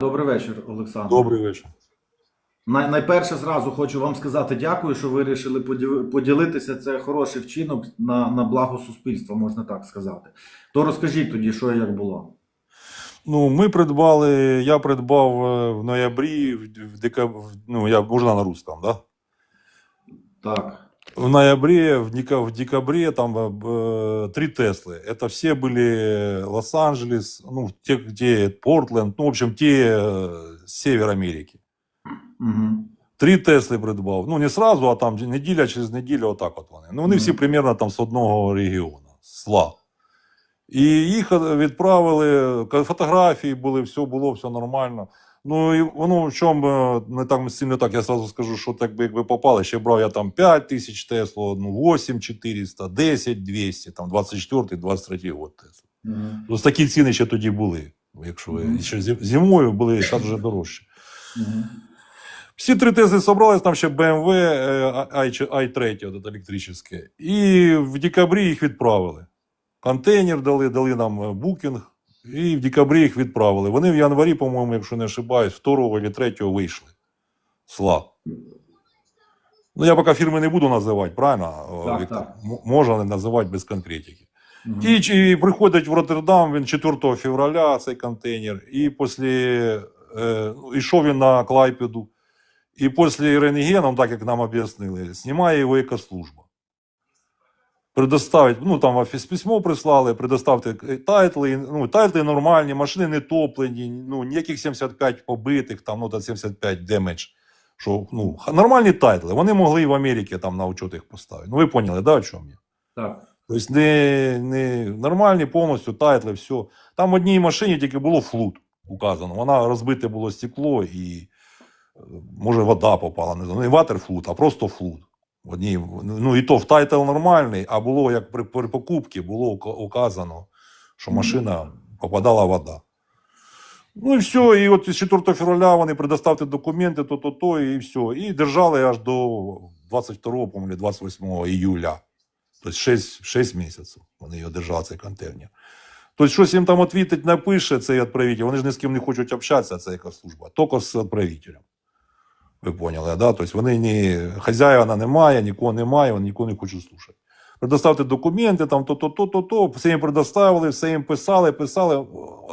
Добрий вечір, Олександр. Добрий вечір. Най- найперше зразу хочу вам сказати дякую, що ви вирішили поділитися. Це хороший вчинок на, на благо суспільства, можна так сказати. То розкажіть тоді, що і як було. Ну, ми придбали, я придбав е, в ноябрі, в, в декаб... ну, я можна на русском, да? Так В ноябре, в, дека... в декабре там э, три Теслы. Это все были Лос-Анджелес, ну, те, где Портленд, ну, в общем, те э, с Север Америки. Угу. Три Тесли придбав. Ну, не сразу, а там неділя через неділю, отак от вони. Ну, вони всі Мгм. примерно там з одного регіону, сла. І їх відправили, ка- фотографії були, все було, все нормально. Ну, і воно в чому е, не так сильно так, я сразу скажу, що так би якби попали, ще брав я там 5 тисяч Тесло, ну, 8 400, 10 200, там 24 23 год Тесла. Угу. Ось такі ціни ще тоді були. Якщо ви Мгм. ще зимою були, зараз вже дорожче. Угу. Всі три Тесли собрались, там ще BMW е, i, i3, от електричне. І в декабрі їх відправили. Контейнер дали, дали нам е, букінг, і в декабрі їх відправили. Вони в январі, по-моєму, якщо не ошибаюсь, 2 або 3 вийшли. Сла. Ну, я поки фірми не буду називати, правильно, Так, Віктор? так. Можна називати без конкретики. Угу. І, чи- приходить в Роттердам він 4 февраля, цей контейнер, і після, е, ну, йшов він на Клайпеду, і після рентгеном, так як нам об'яснили, знімає його екослужба. Предоставить, ну там офіс письмо прислали, предоставте тайтли, ну, тайтли нормальні, машини не топлені, ну, ніяких 75 побитих, там, ну, та 75 демедж. Що, ну, нормальні тайтли, вони могли і в Америці там на учет їх поставити. Ну, ви поняли, да, о чому я? Так. Тобто не, не нормальні повністю тайтли, все. Там в одній машині тільки було флут указано. Вона розбите було стекло і е, може вода попала. Не знаю. Не ватерфлут, а просто флут. В одній, ну і то в тайтл нормальний, а було як при, при покупці було ука- указано, що машина попадала вода. Ну і все, і от з 4 февраля вони предоставте документи, то-то-то, і все. І держали аж до 22, по-моєму, 28 іюля. Тобто 6, 6 місяців вони його держали, цей контейнер. Тобто, щось їм там відвітить напише цей відправитель, вони ж ні з ким не хочуть общатися, це яка служба, тільки з відправителем. Ви поняли, да? Тобто вони ні, хазяїна немає, нікого немає, вони нікого не хочуть слухати. Предоставте документи, там то-то, то-то, то, все їм предоставили, все їм писали, писали.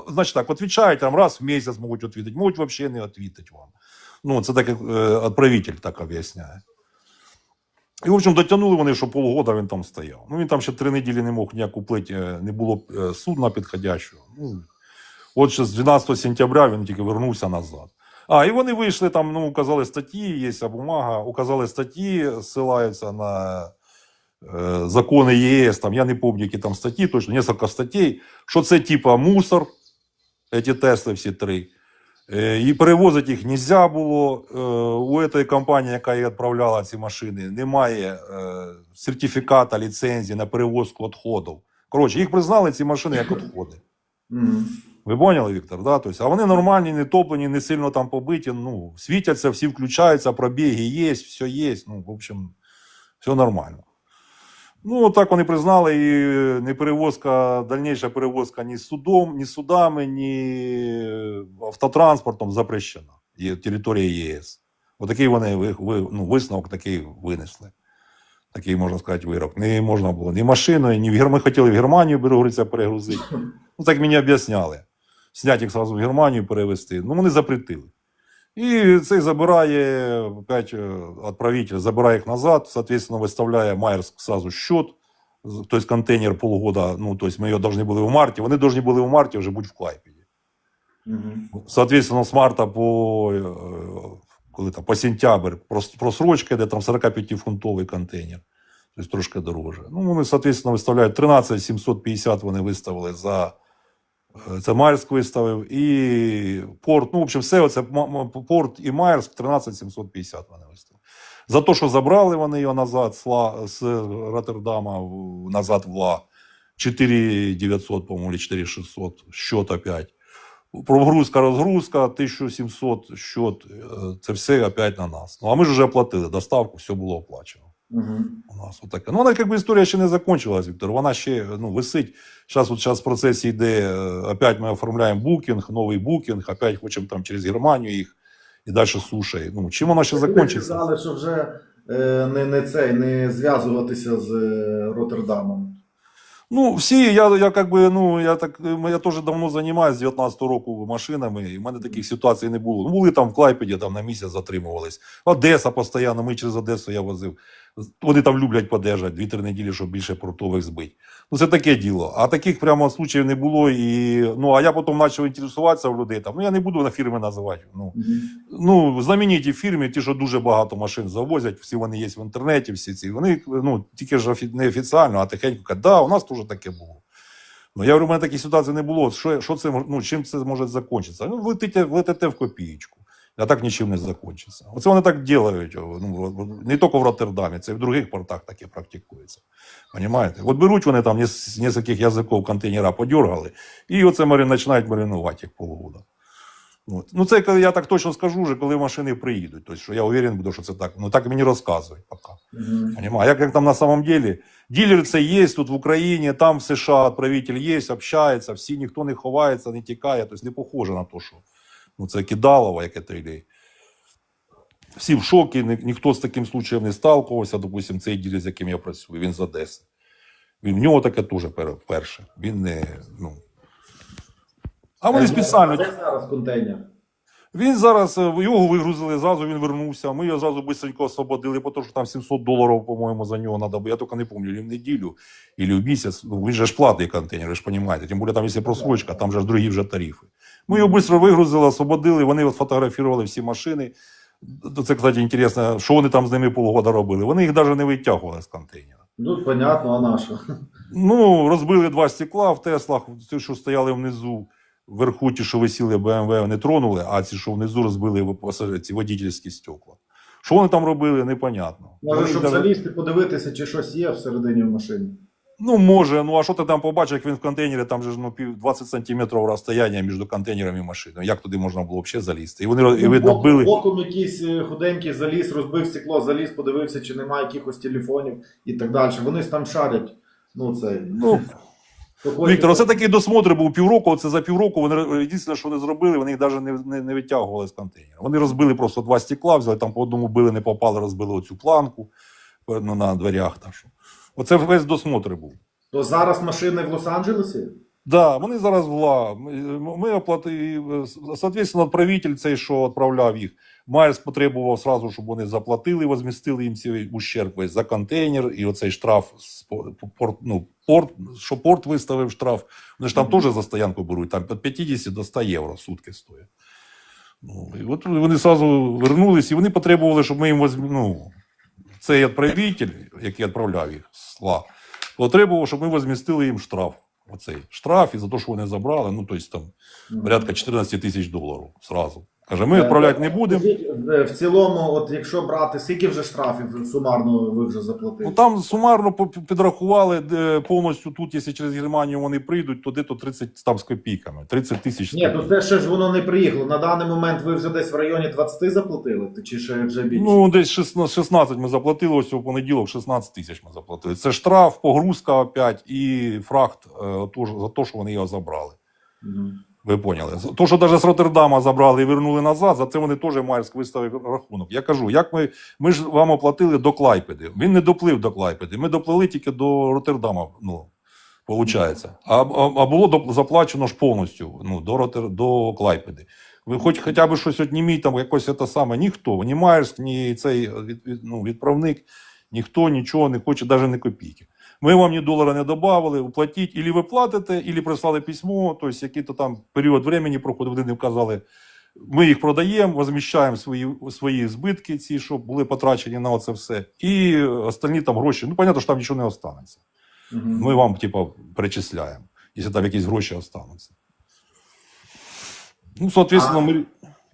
Значить так, відповідають там раз в місяць можуть відповідати, можуть взагалі не відповідати вам. Ну, це так як е, відправитель так об'ясняє. І, в общем, дотягнули вони, що полгода він там стояв. Ну, він там ще три неділі не мог ніяк купити, е, не було е, судна підходящого. Ну, от ще з 12 сентября він тільки вернувся назад. А, і вони вийшли там, ну, указали статті, є бумага, указали статті, ссилаються на е, закони ЄС, там, я не пам'ятаю, які там статті, точно, несколько статей, що це типа мусор, ці Тесли всі три. Е, І перевозити їх нельзя було. Е, У цієї компанії, яка їх відправляла ці машини, немає е, сертифіката, ліцензії на перевозку відходів. Коротше, їх признали ці машини як відходи. Ви поняли, Віктор? Да? Тобто, а вони нормальні, не топлені, не сильно там побиті. Ну, світяться, всі включаються, пробіги є, все є. Ну, в общем, все нормально. Ну, так вони признали, і не перевозка, дальніша перевозка ні судом, ні судами, ні автотранспортом запрещена. Є територія ЄС. Отакий вони ви, ви, ну, висновок такий винесли. Такий, можна сказати, вирок. Не можна було ні машиною, ні в. Ми хотіли в Германію, говориться, перегрузити. Ну, так мені об'ясняли. Зняти їх зразу в Германію перевезти. Ну, вони запретили. І цей забирає, опять е, відправитель забирає їх назад, соответственно, виставляє Майерск сразу счет, тобто контейнер полгода, ну, тобто ми його повинні були в марті, вони повинні були в марті вже бути в Клайпеді. Угу. Соответственно, с марта по, е, коли там, по сентябрь прос- просрочка, де там 45-фунтовий контейнер. Тобто трошки дороже. Ну, вони, соответственно, виставляють 13 750 вони виставили за це Майерськ виставив, і порт. Ну, в общем, все це М- М- порт і Майерськ 13 750 вони виставили. За те, що забрали вони його назад з, Ла, з Роттердама назад в Ла. 4 900, по-моему, или 4 600, счет опять. Прогрузка, розгрузка, 1700 счет, е, це все опять на нас. Ну, а ми ж вже оплатили доставку, все було оплачено. Угу. У нас отаке. Ну, вона якби історія ще не закончилась, Віктор. Вона ще ну, висить. Зараз от зараз в процесі йде, е, опять ми оформляємо букінг, новий букінг, опять хочемо там через Германію їх і далі суші. Ну, чим вона ще закінчиться? сказали, що вже е, не, не цей, не зв'язуватися з е, Роттердамом. Ну, всі, я, я как би, ну, я так, я теж давно займаюся з 19 року машинами, і в мене таких ситуацій не було. Ну, були там в Клайпеді, там на місяць затримувались. Одеса постійно, ми через Одесу я возив. Вони там люблять подержати 2-3 неділі, щоб більше портових збити. Ну, це таке діло. А таких прямо случаїв не було. І, ну, а я потім почав інтересуватися в людей. Там, ну, я не буду на фірми називати. Ну, ну, знамениті фірми, ті, що дуже багато машин завозять, всі вони є в інтернеті, всі ці. Вони ну, тільки ж не офіціально, а тихенько кажуть, да, у нас теж таке було. Ну, я говорю, у мене такої ситуації не було. Що, що це, ну, чим це може закінчитися? Ну, влетите, влетите в копієчку. А так нічим не закінчиться. Оце вони так роблять. Ну, не тільки в Роттердамі, це і в других портах таке практикується. Понимаєте? От беруть вони там з нескольких язиків контейнера подергали, і оце марин, починають маринувати як полгода. От. Ну, це я так точно скажу, вже коли машини приїдуть. Тобто, що я уверен буду, що це так. Ну так мені розказують поки. Угу. Понимаю. Як, як там на самом деле? Дилер це є тут в Україні, там в США правитель є, общається, всі ніхто не ховається, не тікає. Тобто не похоже на те, що ну, це кидалово, яке то. Всі в шокі, ні, ніхто з таким случаєм не сталкувався. Допустим, цей ділер, з яким я працюю, він з Одеси. Він, в нього таке теж перше. Він не. Ну. А вони спеціально. Де зараз контейнер? Він зараз е, його вигрузили, зразу він вернувся. Ми його зразу швидко освободили, тому що там 700 доларів, по-моєму, за нього треба. було. Я тільки не пам'ятаю, в неділю або в місяць. Ну, він же ж платний контейнер, ви ж розумієте. Тим більше там, якщо просрочка, там же ж другі вже тарифи. Ми його швидко вигрузили, освободили. Вони от фотографували всі машини. Це, кстати, інтересно, що вони там з ними полгода робили. Вони їх навіть не витягували з контейнера. Ну, понятно, а на що? Ну, розбили два стекла в Теслах, ті, що стояли внизу. Вверху ті, що висіли БМВ, не тронули, а ці, що внизу розбили ці водительські стекла. Що вони там робили, непонятно. Може, щоб даже- залізти, подивитися, чи щось є всередині в машині. Ну, може, ну а що ти там побачиш, як він в контейнері, там же ж ну, пів- 20 сантиметрів розстояння між контейнером і машиною. Як туди можна було взагалі залізти? І вони роз- і Ну, видно боком- били. Боком якийсь е, худенький заліз, розбив стекло, заліз, подивився, чи немає якихось телефонів і так далі. Вони ж там шарять. Ну, це. Ну, Віктор, оце такий досмотр був півроку. Оце за півроку. Вони єдине, що вони зробили, вони їх навіть не, не, не витягували з контейнера. Вони розбили просто два стекла, взяли там по одному били, не попали, розбили оцю планку ну, на дверях. Та що. Оце весь досмотр був. То зараз машини в Лос-Анджелесі? Да, вони зараз вла. Ми, оплатили, соответственно, правитель цей, що відправляв їх, Майерс потребував сразу, щоб вони заплатили, возмістили їм цей ущерб весь за контейнер і оцей штраф порт, ну, порт, що порт виставив штраф. Вони ж там Мгм. теж за стоянку беруть, там від 50 до 100 євро сутки стоїть. Ну, і от вони сразу вернулись, і вони потребували, щоб ми їм ну, цей відправитель, який відправляв їх сла, потребував, щоб ми возмістили їм штраф. Оцей штраф і за те, що вони забрали, ну, тобто там порядка 14 тисяч доларів зразу. Каже, ми відправляти не будемо. Е, В цілому, от якщо брати, скільки вже штрафів сумарно ви вже заплатили? Ну там сумарно підрахували де повністю тут, якщо через Германію вони прийдуть, то де-то 30 там з копійками. 30 тисяч. Ні, то це ще ж воно не приїхало. На даний момент ви вже десь в районі 20 заплатили, чи ще вже більше? Ну, десь 16, 16 ми заплатили, ось у понеділок 16 тисяч ми заплатили. Це штраф, погрузка опять і фрахт е, за те, що вони його забрали. Мгм. Ви поняли? То, що навіть з Роттердама забрали і вернули назад, за це вони теж Майерськ виставив рахунок. Я кажу, як ми, ми ж вам оплатили до Клайпеди. Він не доплив до Клайпеди. Ми доплили тільки до Роттердама. Ну, Получається. А, а, було заплачено ж повністю ну, до, Ротер, до Клайпеди. Ви хоч хоча б щось одніміть, там якось це саме, ніхто, ні Майерськ, ні цей від- ну, відправник, ніхто нічого не хоче, навіть не копійки. Ми вам ні долара не додавали, уплатіть, ілі ви платите, ілі прислали письмо, тобто який-то там період времени проходив, вони вказали, ми їх продаємо, возміщаємо свої, свої збитки, ці, що були потрачені на це все. І остальні там гроші, ну, понятно, що там нічого не останеться. Мгм. Ми вам, типа, перечисляємо, якщо там якісь гроші остануться. Ну, соответственно, ми.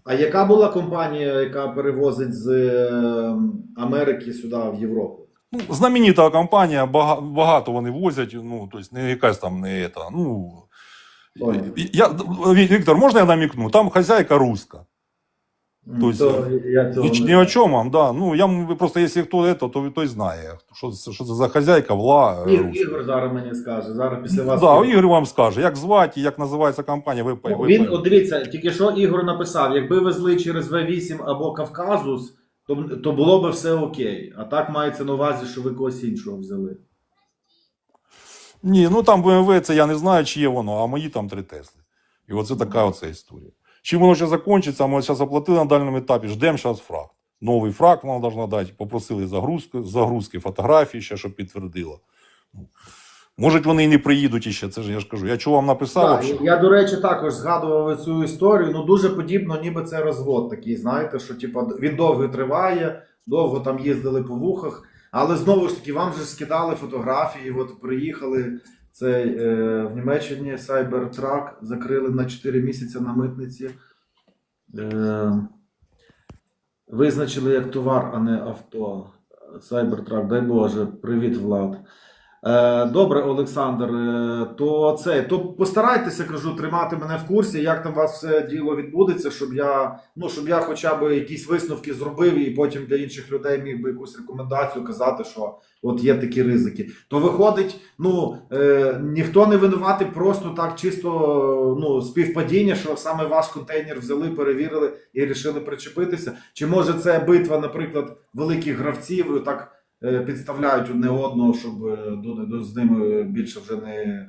А яка була компанія, яка перевозить з е, Америки сюди в Європу? Ну, знаменита компанія, багато вони возять, ну, тобто не якась там не это, ну. Я, Віктор, можна я намікну? Там хазяйка руська. То есть, То я цього Ні, о чому, да. Ну, я просто, якщо хто це, то той знає, що, що це за хазяйка вла. І- Ігор зараз мені скаже. Зараз після вас. Да, Ігор вам скаже, як звати, як називається компанія, ви, Ну, ви Він, от дивіться, тільки що Ігор написав: якби везли через В8 або Кавказус, то, то було би все окей. А так мається на увазі, що ви когось іншого взяли. Ні, ну там BMW, це я не знаю, чи є воно, а мої там три Тесли. І оце така оця історія. Чим воно ще закінчиться, ми зараз оплатили на дальньому етапі, ждемо зараз фраг. Новий фраг вона должна дати, попросили загрузки, загрузки фотографії ще, щоб підтвердила. Може, вони і не приїдуть іще, це ж я ж кажу. Я чого вам написав? Так, що- я, до речі, також згадував цю історію. Ну дуже подібно, ніби це розвод такий, знаєте, що типа він довго триває, довго там їздили по вухах. Але знову ж таки, вам же скидали фотографії. От приїхали цей е, в Німеччині Cybertruck закрили на 4 місяці на митниці. Е, визначили як товар, а не авто. Cybertruck, дай Боже, привіт, Влад. Е, Добре, Олександр, е, то це то постарайтеся, кажу, тримати мене в курсі, як там у вас все діло відбудеться, щоб я ну щоб я хоча б якісь висновки зробив і потім для інших людей міг би якусь рекомендацію казати, що от є такі ризики. То виходить, ну е, ніхто не винуватий, просто так чисто ну співпадіння, що саме ваш контейнер взяли, перевірили і вирішили причепитися. Чи може це битва, наприклад, великих гравців так підставляють одне одного, щоб е, до, до з ними більше вже не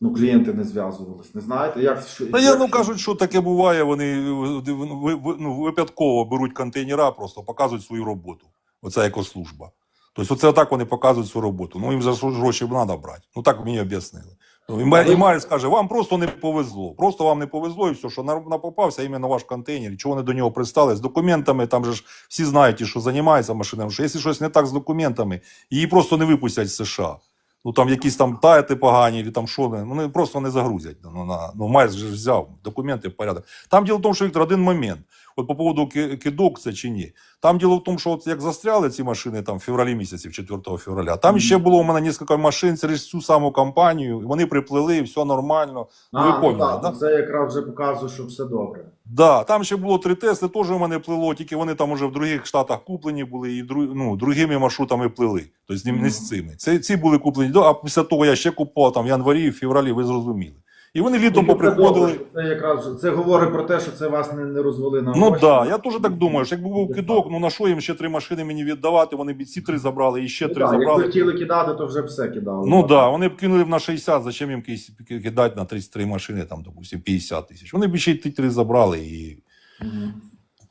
ну, клієнти не зв'язувались. Не знаєте, як що Та я ну кажуть, що таке буває, вони ви- ну, випадково беруть контейнера, просто показують свою роботу. Оце екослужба. Тобто, оце так вони показують свою роботу. Ну їм за що гроші треба брати. Ну так мені об'яснили. Ну, і Ма- Але- і Марі скаже, вам просто не повезло. Просто вам не повезло, і все, що на, на іменно ваш контейнер, і чого вони до нього пристали. З документами, там же ж всі знають, що займаються машинами, що якщо щось не так з документами, її просто не випустять з США. Ну там якісь там таяти погані, чи там що, не- вони просто не загрузять. Ну, на, ну Майс же ж взяв документи в порядок. Там діло в тому, що Віктор, один момент. От по поводу кидок це чи ні. Там діло в тому, що от як застряли ці машини там в февралі місяці, 4 февраля, там Мгм. ще було у мене кілька машин через цю саму компанію, вони приплили, все нормально. а, ви ну, поняли, так, да? Це якраз вже показує, що все добре. Да, там ще було три Тесли, теж у мене плило, тільки вони там уже в других штатах куплені були і дру, ну, другими маршрутами плили. Тобто не, не з цими. Це, ці були куплені, до- а після того я ще купував там в январі, в февралі, ви зрозуміли. І вони літом поприходили. Це якраз це говорить про те, що це вас не, не розвели на Ну так, да, я теж так думаю, що якби був кидок, ну на що їм ще три машини мені віддавати, вони б ці три забрали і ще Ну, три так, Якби забрали. хотіли кидати, то вже б все кидали. Ну так, да, вони б кинули б на 60, зачем їм кидати на 33 машини, там, допустим, 50 тисяч. Вони б ще й ті три забрали і Мгм.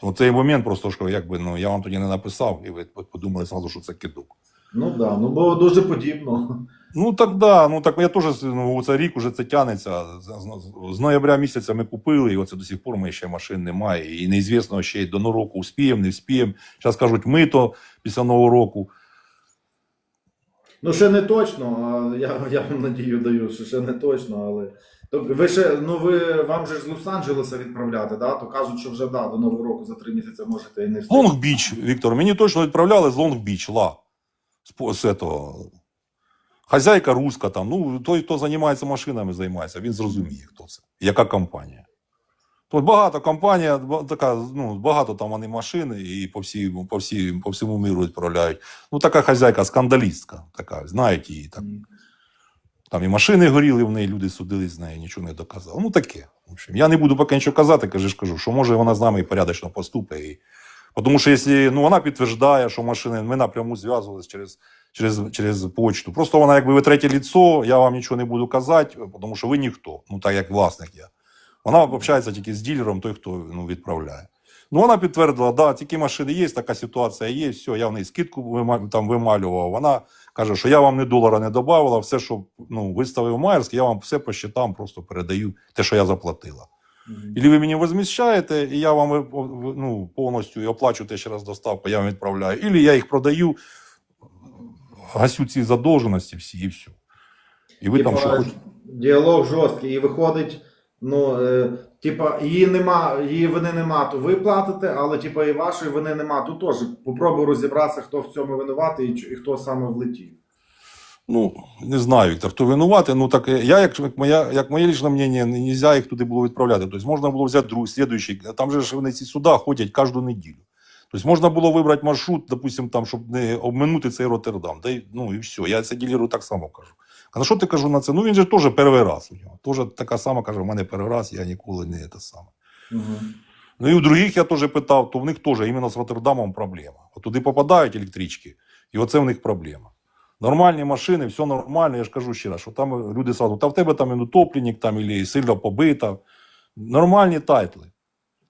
У цей момент просто що якби ну я вам тоді не написав, і ви подумали зразу, що це кидок. Ну да, ну бо дуже подібно. Ну так да, ну так я теж ну, це рік уже це тягнеться. З, з- з ноября місяця ми купили, і оце до сих пор ми ще машин немає. І неізвісно, ще й до нового року успіємо, не вспіємо. Зараз кажуть, ми то після нового року. Ну, ще не точно, а я, я вам надію даю, що ще не точно, але. Тобто ви ще, ну ви вам же ж з Лос-Анджелеса відправляти, да? то кажуть, що вже да, до Нового року за три місяці можете і не встигнути. Лонг-Біч, Віктор, мені точно відправляли з Лонг-Біч, ла. З, этого. Хазяйка руська там, ну той, хто займається машинами, займається, він зрозуміє, хто це, яка компанія. Тут багато компанія, така, ну, багато там вони машини і по, всій, по, всій, по всьому миру відправляють. Ну, така хазяйка, скандалістка, така, знають її. Так. Там і машини горіли в неї, люди судились з нею, нічого не доказали. Ну таке. В общем, я не буду поки нічого казати, кажу, кажу, що може вона з нами і порядочно поступить. І... Тому що якщо ну, вона підтверждає, що машини, ми напряму зв'язувалися через, через, через почту. Просто вона, якби ви третє ліцо, я вам нічого не буду казати, тому що ви ніхто, ну так як власник я. Вона общається тільки з ділером, той, хто ну, відправляє. Ну, вона підтвердила, да, такі машини є, така ситуація є, все, я в неї скидку там вималював. Вона каже, що я вам ні долара не додавала, все, що ну, виставив Майерськ, я вам все по щитам просто передаю, те, що я заплатила. Ілі ви мені возміщаєте, і я вам ви- ну, повністю і оплачу те ще раз доставку, я вам відправляю. Ілі я їх продаю, гасю ці задовженості всі і все. І ви там що хочете. Діалог жорсткий, і виходить, ну, е, типа, її нема, її вини нема, то ви платите, але типа і вашої вини нема. Тут теж попробуй розібратися, хто в цьому винуватий і, і хто саме влетів. Ну, не знаю, Віктор, хто винуватий. Ну так я, як, як моя, як моє лічне мнення, не можна їх туди було відправляти. Тобто можна було взяти друг, слідуючий. Там же ж вони ці суда ходять кожну неділю. Тобто можна було вибрати маршрут, допустим, там, щоб не обминути цей Роттердам. Да, ну і все. Я це ділеру так само кажу. А на що ти кажу на це? Ну він же теж перший раз у нього. Теж така сама каже, у мене перший раз, я ніколи не те саме. Мгм. Ну і у других я теж питав, то в них теж іменно з Роттердамом проблема. От туди попадають електрички, і оце в них проблема. Нормальні машини, все нормально, я ж кажу ще раз, що там люди сразу, та в тебе там і там, і сильно побита. Нормальні тайтли.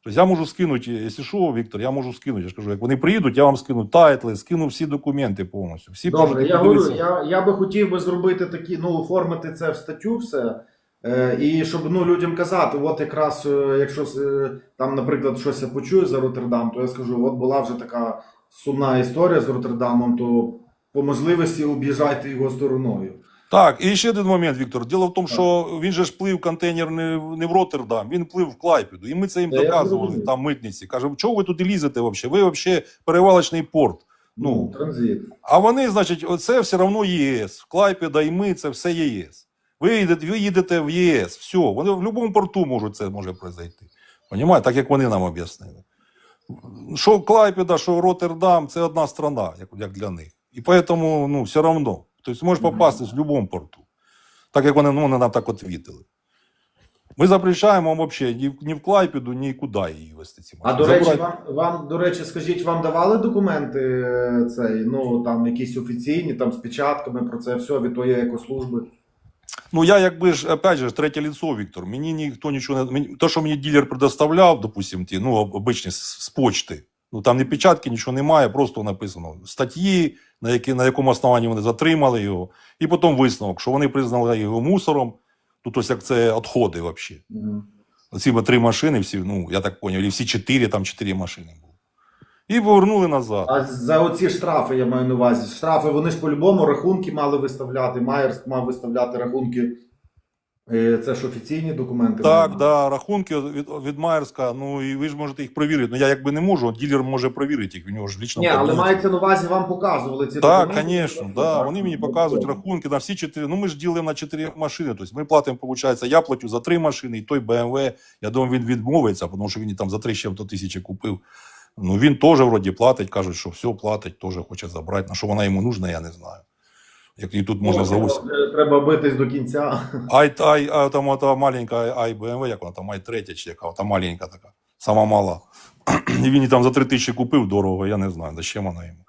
Тобто я можу скинути, якщо що, Віктор, я можу скинути. Я ж кажу, як вони приїдуть, я вам скину тайтли, скину всі документи повністю. Всі Добре, я говорю, я, я би хотів би зробити такі, ну, оформити це в статтю все. Е, і щоб ну, людям казати, от якраз, е, якщо е, там, наприклад, щось я почую за Роттердам, то я скажу, от була вже така сумна історія з Роттердамом, то по можливості об'їжджайте його стороною. Так, і ще один момент, Віктор. Діло в тому, Так. що він же ж плив контейнер не, в- не в Роттердам, він плив в Клайпеду. І ми це їм Та доказували, там митниці. Кажемо, чого ви туди лізете взагалі? Ви взагалі перевалочний порт. Ну, транзит. А вони, значить, це все одно ЄС. Клайпеда і ми це все ЄС. Ви їдете, ви їдете в ЄС, все. Вони в будь-якому порту можуть це може произойти. Понімаєте? Так як вони нам об'яснили. Що Клайпеда, що Роттердам це одна страна, як, як для них. І тому, ну, все одно. Тобто можеш Мгм. попасти в будь-якому порту. Так як вони, ну, вони нам так відповіли. Ми запрещаємо взагалі ні, ні в Клайпеду, ні куди її вести. Ці А до речі, вам, вам, до речі, скажіть, вам давали документи е, цей, ну там якісь офіційні, там з печатками про це все від тої екослужби? Ну, я якби ж, опять же, третє лицо, Віктор. Мені ніхто нічого не. Мені, то, що мені ділер предоставляв, допустим, ті, ну, обичні з, з почти. Ну там не печатки, нічого немає, просто написано статті, на, які, на якому основанні вони затримали його, і потім висновок, що вони признали його мусором. Ну, тобто, як це відходи взагалі. Мгм. Оці три машини, всі, ну, я так зрозумів, всі чотири, там чотири машини було. І повернули назад. А за оці штрафи я маю на увазі. Штрафи вони ж по-любому рахунки мали виставляти. Майерс мав виставляти рахунки. Е, Це ж офіційні документи. Так, да, рахунки від, від Майерська, ну і ви ж можете їх перевірити. Ну я якби не можу, ділер може перевірити їх, у нього ж лічно Ні, але мається на увазі, вам показували ці Так, документи. звісно, да. вони мені показують рахунки на всі чотири. Ну ми ж ділимо на чотири машини. Тобто ми платимо, виходить, я платю за три машини, і той BMW, я думаю, він відмовиться, тому що він там за три ще тисячі купив. Ну він теж вроді платить, кажуть, що все платить, теж хоче забрати. На що вона йому нужна, я не знаю. Як і тут можна за. Треба- Треба битись до кінця. Ай, ай, а там ота маленька ай BMW, як вона там, ай третя чи яка, та маленька така, сама мала. І він її там за три тисячі купив дорого, я не знаю, зачем вона йому.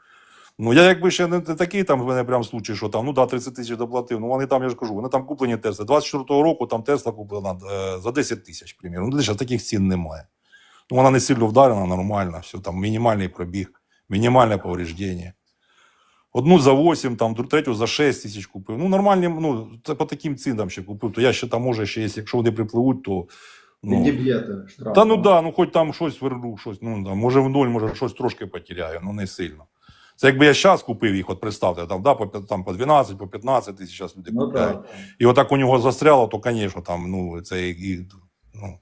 Ну, я якби ще не такий там в мене прям случай, що там, ну да, 30 тисяч доплатив. Ну вони там, я ж кажу, вони там куплені Тесли. 24-го року там Тесла куплена е, за 10 тисяч, примірно. Ну, зараз таких цін немає. Ну, вона не сильно вдарена, нормально, все, там мінімальний пробіг, мінімальне повреждення. Одну за 8, там, третю за 6 тисяч купив. Ну, нормальні, ну, це по таким цінам ще купив. То я ще там, може, ще, якщо вони припливуть, то. Ну, Відіб'єте штраф. та ну да, ну хоч там щось верну, щось, ну там, може в ноль, може щось трошки потеряю, ну не сильно. Це якби я зараз купив їх, от представте, там, да, по, там, по 12, по 15 тисяч зараз люди Ну, купляють. так. І отак у нього застряло, то, звісно, там, ну, це і, ну.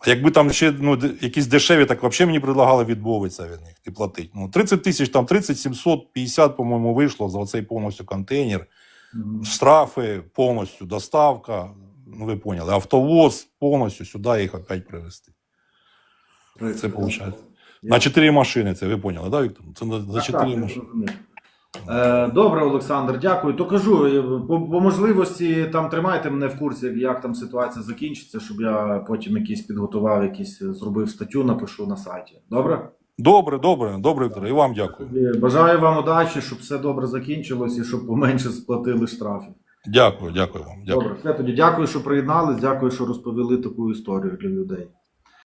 А якби там ще ну, якісь дешеві, так взагалі мені предлагали відмовитися від них і платити. Ну, 30 тисяч, там 30 750, по-моєму, вийшло за цей повністю контейнер. Мгм. Штрафи повністю, доставка, ну ви поняли, автовоз повністю сюди їх опять привезти. Це виходить. На 4 машини, це ви поняли, да, Віктор? Це за 4 машини. Е, Добре, Олександр, дякую. То кажу, е, по, по можливості там тримайте мене в курсі, як там ситуація закінчиться, щоб я потім якийсь підготував, якийсь е, зробив статтю, напишу на сайті. Добре? Добре, добре, добре, Віктор, і вам дякую. Бажаю вам удачі, щоб все добре закінчилось і щоб поменше сплатили штрафів. Дякую, дякую вам. Дякую. Добре, все тоді дякую, що приєднались, дякую, що розповіли таку історію для людей.